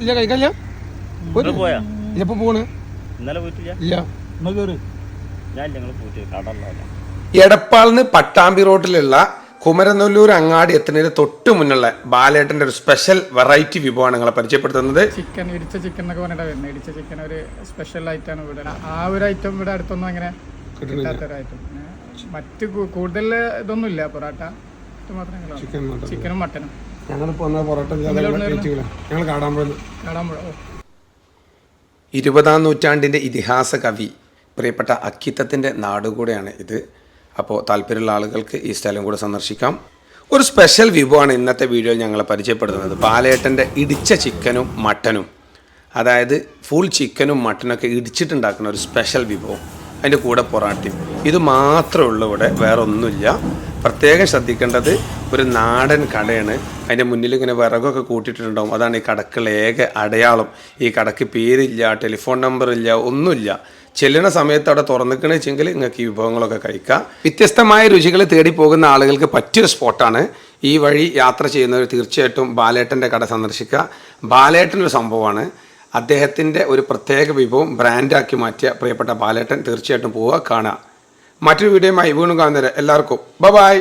ഇല്ല കഴിക്കല്ല ഇല്ലപ്പോ പോണ്. ഇന്നലെ പോയിട്ടില്ല? ഇല്ല. ഞാൻ ഞങ്ങൾ പോയിട്ട് കടല്ല എടപ്പാളിന് പട്ടാമ്പി റോഡിലുള്ള കുമരനല്ലൂർ അങ്ങാടി എത്തുന്നതിന് തൊട്ട് മുന്നുള്ള ബാലേട്ടന്റെ ഒരു സ്പെഷ്യൽ വെറൈറ്റി വിഭവമാണ് നിങ്ങളെ പരിചയപ്പെടുത്തുന്നത്. ചിക്കൻ ഇടിച്ച ചിക്കൻ എന്നൊക്കെ പറഞ്ഞിട്ടാണ് വരുന്നത് ഇടിച്ച ചിക്കൻ ഒരു സ്പെഷ്യൽ ഐറ്റമാണ് ഇവിടെ. ആ ഒരു ഐറ്റം ഇവിടെ അടുത്തൊന്നും അങ്ങനെ കിട്ടാത്തൊരു ഐറ്റം മറ്റ് കൂടുതൽ ഇതൊന്നും ഇല്ല പൊറോട്ട മാത്രമേ. ചിക്കനും മട്ടനും. വന്ന പൊറോട്ട ഞങ്ങൾ ഇരുപതാം നൂറ്റാണ്ടിന്റെ ഇതിഹാസ കവി പ്രിയപ്പെട്ട അക്കിത്തത്തിന്റെ നാടുകൂടെയാണ് ഇത്. അപ്പോൾ താല്പര്യമുള്ള ആളുകൾക്ക് ഈ സ്ഥലം കൂടെ സന്ദർശിക്കാം. ഒരു സ്പെഷ്യൽ വിഭവമാണ് ഇന്നത്തെ വീഡിയോയിൽ ഞങ്ങളെ പരിചയപ്പെടുത്തുന്നത്. പാലേട്ടന്റെ ഇടിച്ച ചിക്കനും മട്ടനും. അതായത് ഫുൾ ചിക്കനും മട്ടനൊക്കെ ഇടിച്ചിട്ടുണ്ടാക്കുന്ന ഒരു സ്പെഷ്യൽ വിഭവം. അതിന്റെ കൂടെ പൊറാട്ടയും. ഇത് മാത്രമേ ഉള്ളൂ ഇവിടെ വേറെ ഒന്നുമില്ല പ്രത്യേകം ശ്രദ്ധിക്കേണ്ടത് ഒരു നാടൻ കടയാണ്. അതിന്റെ മുന്നിൽ ഇങ്ങനെ വിറകൊക്കെ കൂട്ടിയിട്ടുണ്ടാവും. അതാണ് ഈ കടക്കുള്ള ഏക അടയാളം. ഈ കടക്ക് പേരില്ല ടെലിഫോൺ നമ്പർ ഇല്ല ഒന്നുമില്ല. ചെല്ലുന്ന സമയത്ത് അവിടെ തുറന്നിക്കണ വെച്ചെങ്കിൽ നിങ്ങൾക്ക് ഈ വിഭവങ്ങളൊക്കെ കഴിക്കാം. വ്യത്യസ്തമായ രുചികൾ തേടി പോകുന്ന ആളുകൾക്ക് പറ്റിയൊരു സ്പോട്ടാണ്. ഈ വഴി യാത്ര ചെയ്യുന്നവർ തീർച്ചയായിട്ടും ബാലേട്ടന്റെ കട സന്ദർശിക്കുക. ബാലേട്ടൻ ഒരു സംഭവമാണ്. അദ്ദേഹത്തിന്റെ ഒരു പ്രത്യേക വിഭവം ബ്രാൻഡാക്കി മാറ്റിയ പ്രിയപ്പെട്ട ബാലേട്ടൻ തീർച്ചയായിട്ടും പോവുക കാണുക. മറ്റൊരു വീഡിയോയുമായി വീണ്ടും കാണുന്നവരെ എല്ലാവർക്കും. ബ ബായ്